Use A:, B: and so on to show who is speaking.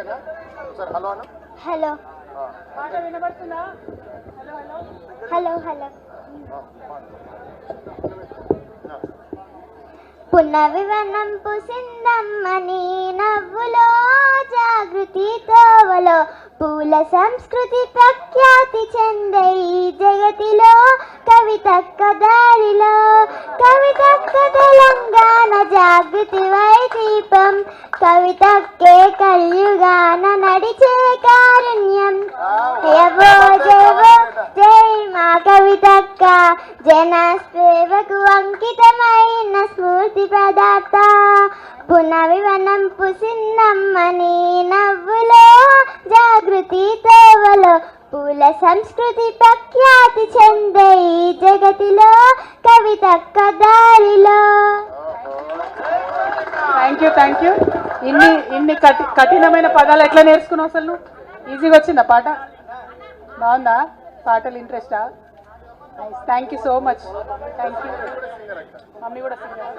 A: ఓకేనా సరే హలో అన్న.
B: హలో.
C: వినబడుతుందా?
B: వనం పుసిందమ్మని నవ్వులో జాగృతి తోవలో పూల సంస్కృతి ప్రఖ్యాతి చెందే జగతిలో కవితక్క దారిలో కవితక్క తెలంగాణ జాగృతి వైదీపం కవితక్కే కలియుగాన నడిచే కారుణ్యం. జయవో జయవో జై మా కవితక్క జన సేవకు అంకితమైన స్ఫూర్తి ప్రదాత. పునవివనం పుసిన్నమ్మని నవ్వులో జాగృతి తేవలో పూల సంస్కృతి ప్రఖ్యాతి చెందే జగతిలో కవితక్క దారిలో.
C: థ్యాంక్ యూ థ్యాంక్ యూ ఇన్ని ఇన్ని కఠి కఠినమైన పదాలు ఎట్లా నేర్చుకున్నావు అసలు ఈజీగా వచ్చిందా పాట? బాగుందా? పాటలు ఇంట్రెస్టా thank you so much thank you mummy కూడా సింగర్